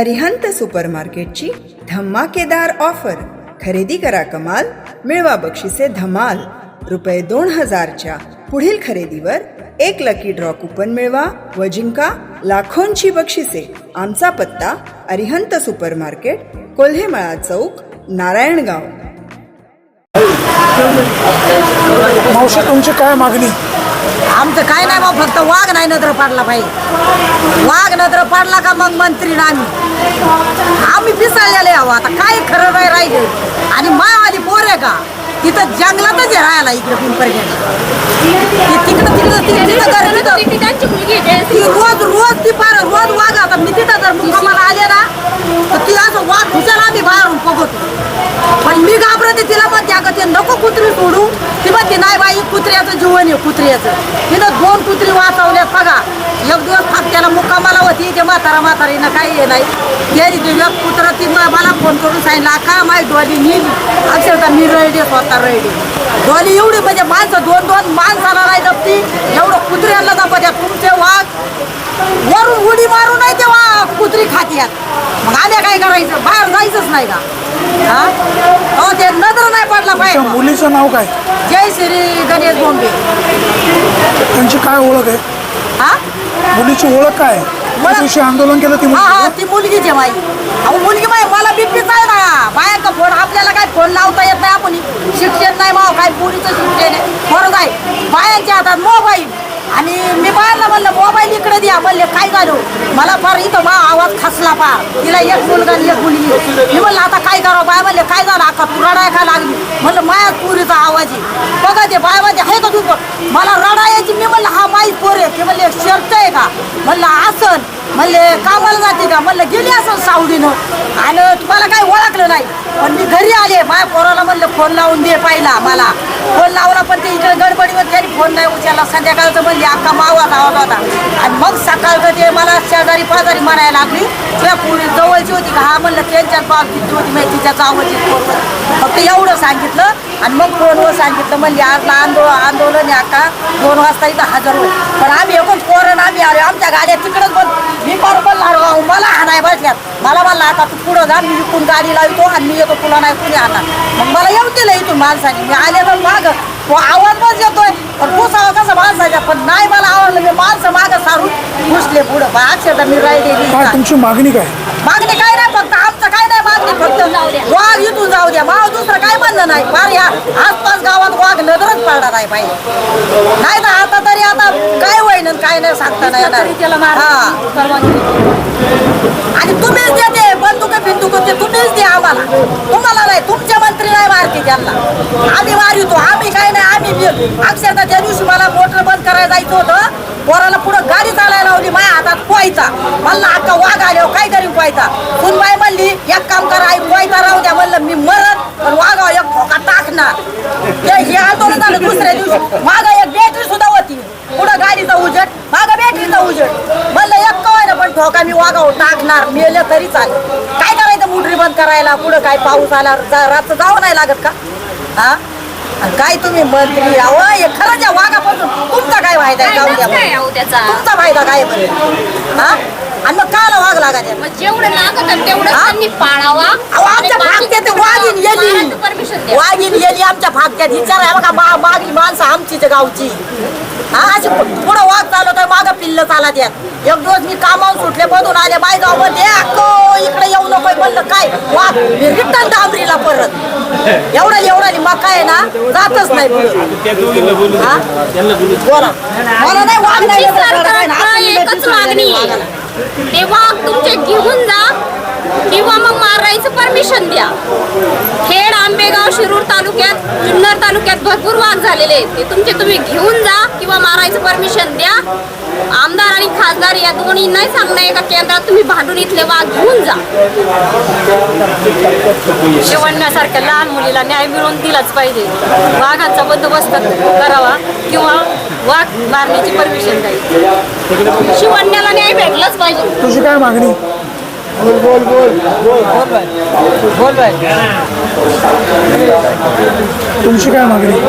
अरिहंत सुपरमार्केटची धमाकेदार ऑफर. खरेदी करा कमाल मिळवा बक्षिसे धमाल. रुपये दोन हजारच्या पुढील खरेदीवर एक लकी ड्रॉ कुपन मिळवा व जिंका लाखोंची बक्षिसे. आमचा पत्ता अरिहंत सुपरमार्केट कोल्हेमळा चौक नारायणगाव. मावशी तुमची काय मागणी? आमचं काय नाही मग फक्त वाघ नाही नजर पाडला पाहिजे वाघ नजर पाडला का मग मंत्री ना आम्ही आम्ही पिसाळलेले हवं आता काय खरं नाही राहिले. आणि मायावाली पोर आहे का? तिथं जंगलातच आहे राहायला इकडे पिंपरगेट तिकडं तिकडं तिकडं ती रोज रोज ती फार रोज वाघ आता मी तिथं जर मुक्कामाला आले ना तर ती असं वाघ खुशाला आम्ही बाहेरून बघतो. पण मी घाबरते तिला म्हणते अगं ते नको कुत्री सोडू. ती म्हणते नाही बाई कुत्र्याचं जीवन आहे कुत्र्याचं. तिनं दोन कुत्री वाचवल्यात बघा. होती ते म्हातारा म्हातारीनं काही हे नाही. ते एक कुत्र ती म- मला फोन करून सांगितलं का माही डोली नीली. अक्षरशः मी रळडी स्वतः रळडी डोली एवढी म्हणजे माणसं दोन दोन माणसाला नाही जपती. एवढं कुत्र्याला जपत्या तुमचे वाघ. वरून उडी मारू नाही तेव्हा कुत्री खात्यात मग आम्ही काय करायचं? बाहेर जायचंच नाही का? हा? हो ते नजर नाही पडला त्या पाहिजे मुलीचं नाव काय? जय श्री गणेश बोंबे. त्यांची काय ओळख आहे? हा? मुलीची ओळख काय आहे? त्या दिवशी आंदोलन केलं ती हा हा मुलगी ती मुलगीच आहे अहो मुलगी बाई मला बीपीच आहे ना. बायांका फोन आपल्याला काय फोन लावता येत नाही आपण. शिक्षण नाही माव काय पोरीचं शिक्षण आहे. बरोबर आहे बायांच्या हातात मोबाईल आणि मी बायांना म्हणलं मोबाईल इकडे द्या. म्हणले काय झालं? मला फार इथं मा आवाज खसला पा. तिला एक मुलगा आणि एक मुलगी. मी म्हणलं आता काय करावं? बाय म्हणले काय झालं? आता तू रडाय का लागली. म्हणलं माया पुरीचा आवाज आहे. बघा ते बाय म्हणजे आहे का तू? मला रडा यायची मी म्हणलं हा माई पोर आहे. ते म्हणले शर्ट आहे का? म्हणलं आसन. म्हणले कामाला जाते का? म्हणलं गेली असं सावडीनं आणि तुम्हाला काही ओळखलं नाही. पण मी घरी आले माझ्या पोराला म्हणलं फोन लावून दे पाहिला मला. फोन लावला पण ते इकडे गडबडीवर त्यांनी फोन नाही उचलला. संध्याकाळचं म्हणली अख्खा मावा लावला होता. आणि मग सकाळचं ते मला शेजारी पाजारी म्हणायला लागली. त्या पुरी जवळची होती का? हा म्हणलं त्यांच्यात बाब होती माहिती? तिच्या जावची फोनवर फक्त एवढं सांगितलं आणि मग फोनवर सांगितलं म्हणली आजला आंदोलन आंदोलन आहे दोन वाजता इथं हजर होईल. पण आम्ही एकूण पोरण आम्ही आलो. आमच्या गाड्या तिकडंच बंद मी बरोबर लागलो मला हाणाय बसल्यात. मला म्हणलं आता तू पुढं जा. मी इकडून गाडी लावतो आणि मी येतो. तुला नाही कुणी आणणार. मग मला एवढं दिलं इथून माणसाने. मी आले तर माग. तो आवाज बस येतोय. पण पुसावा कसा माणसाचा. पण नाही मला आवडलं. मी माणसं मागं सारून घुसले पुढं. बा अक्षरशः मी काय राहिलेली तुमची मागणी काय? मागणी काय नाही फक्त. आमचं काय नाही मागणी फक्त. वाघ इथून जाऊ द्या. माव दुसरं काय म्हणणं नाही. फार या. आसपास गावात वाघ नजरच पडणार आहे पाहिजे नाही ना आता तरी आता काय होईन आणि काय नाही सांगता नाही येणार. हा. आणि तुम्हीच देते. बिंदू करते तुम्हीच द्या आम्हाला. तुम्हाला नाही तुमचे मंत्री नाही मारते त्यांना. आम्ही मारितो आम्ही काय नाही आम्ही बी- अक्षरशः त्या दिवशी मला मोटर बंद करायला जायचं होतं. पोराला पुढं गाडी चालायला लावली माझ्या हातात पोहायचा. म्हणलं अक्का वाघ आल्यावर काय करीन पोहायचा. सुनबाई म्हणली एक काम करा आई पोहायचा राहू द्या. म्हणलं मी मरत पण वाघावर एक ठोका टाकणार. ते हे आंदोलन झालं दुसऱ्या दिवशी. माग एक बॅटरी सुद्धा होती. पुढं गाडीचा उजट मागं बॅटरीचा उजट म्हणलं एक कवाय पण ठोका मी वागावर टाकणार मेलं तरी चालेल. काय करायचं मोटरी बंद करायला? पुढं काय पाऊस आला? रातचं जावं नाही लागत का? हा? आणि काय तुम्ही मंत्री अहो हे खरंच या वाघापासून तुमचा काय फायदा आहे? जाऊ द्या काय त्याचा? तुमचा फायदा काय बरं? हा? आणि मग काला वाघ लागायचा मग जेवढं लागत आहे तेवढं हा? त्यांनी पाळावा. अहो आमच्या फाटक्यात वाघीन येली. परमिशन द्या. वाघीन येली आमच्या फाटक्यात विचार आहे बघा मा- मागली माणसं आमचीच गावची. हा अशी पुढं वाघ चालवत आहे मागं पिल्ल चालत यात एक दिवस मी कामावून सुटले मधून आले बायमध्ये अक्को इकडे येऊ नको म्हणलं काय? वाघ मी रिटर्न डांबरीला परत. एवढा एवढा मका आहे ना जातच नाही. हा? बोला मला नाही वाघ नाही आमची काय. सरकारला एकच मागणी. आहे. तेव्हा तुमचे घेऊन जा किंवा मग मारायचं परमिशन द्या. खेड आंबेगाव शिरूर तालुक्यात जुन्नर तालुक्यात भरपूर वाघ झालेले आहेत. ते तुमचे तुम्ही घेऊन जा किंवा मारायचं परमिशन द्या. आमदार आणि खासदार या दोन्ही नाही सांगणं एका केंद्रात तुम्ही भांडून इथले वाघ घेऊन जा. शिवण्यासारख्या लहान मुलीला न्याय मिळवून दिलाच पाहिजे. वाघाचा बंदोबस्त करावा किंवा वाघ मारण्याची परमिशन द्यावी. शिवण्याला न्याय भेटलाच पाहिजे. तुझी काय मागणी? तुमची काय मागणी?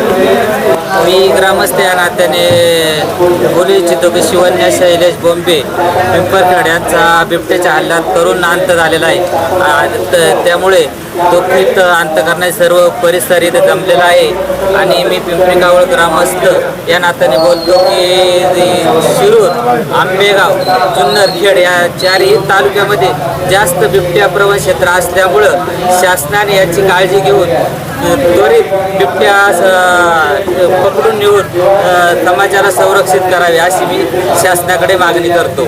मी ग्रामस्थ या नात्याने बोलू इच्छितो की शिवन्या शैलेश बोंबे पिंपरखेड यांचा बिबट्याच्या हल्ल्यात करून अंत झालेला आहे. त्यामुळे तो त्यामुळे दुःखित अंत करण्यास सर्व परिसर इथे जमलेला आहे. आणि मी पिंपरी कावळ ग्रामस्थ या नात्याने बोलतो की शिरूर आंबेगाव जुन्नर खेड या चारही तालुक्यामध्ये जास्त बिबट्या प्रवण क्षेत्र असल्यामुळं शासनाने याची काळजी घेऊन त्वरित बिबट्या पकडून नेऊन समाजाला संरक्षित करावे अशी मी शासनाकडे मागणी करतो.